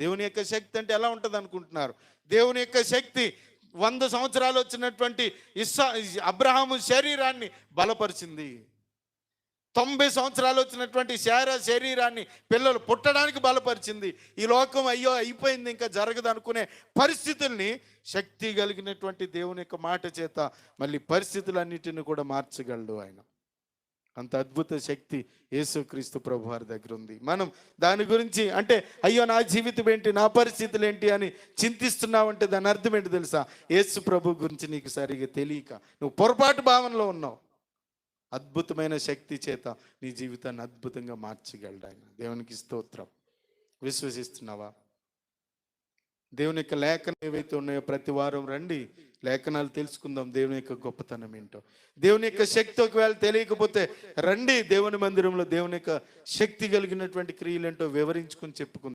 దేవుని యొక్క శక్తి అంటే ఎలా ఉంటుంది అనుకుంటున్నారు? దేవుని యొక్క శక్తి వంద సంవత్సరాలు వచ్చినటువంటి ఇస్సా అబ్రహాము శరీరాన్ని బలపరిచింది. తొంభై సంవత్సరాలు వచ్చినటువంటి శార శరీరాన్ని పిల్లలు పుట్టడానికి బలపరిచింది. ఈ లోకం అయ్యో అయిపోయింది ఇంకా జరగదు అనుకునే పరిస్థితుల్ని శక్తి కలిగినటువంటి దేవుని యొక్క మాట చేత మళ్ళీ పరిస్థితులన్నిటిని కూడా మార్చగలడు ఆయన. అంత అద్భుత శక్తి యేసుక్రీస్తు ప్రభు వారి దగ్గర ఉంది. మనం దాని గురించి అంటే అయ్యో నా జీవితం ఏంటి నా పరిస్థితులు ఏంటి అని చింతిస్తున్నావంటే దాని అర్థం ఏంటి తెలుసా? యేసు ప్రభు గురించి నీకు సరిగా తెలియక నువ్వు పొరపాటు భావనలో ఉన్నావు. అద్భుతమైన శక్తి చేత నీ జీవితాన్ని అద్భుతంగా మార్చగలడు ఆయన దేవునికి స్తోత్రం. విశ్వసిస్తున్నావా? దేవుని యొక్క లేఖనం ఏవైతే ఉన్నాయో ప్రతి వారం రండి. లేఖనాలు తెలుసుకుందాం దేవుని యొక్క గొప్పతనం ఏంటో. దేవుని యొక్క శక్తి ఒకవేళ తెలియకపోతే రండి దేవుని మందిరంలో దేవుని యొక్క శక్తి కలిగినటువంటి క్రియలు ఏంటో వివరించుకుని చెప్పుకుందాం.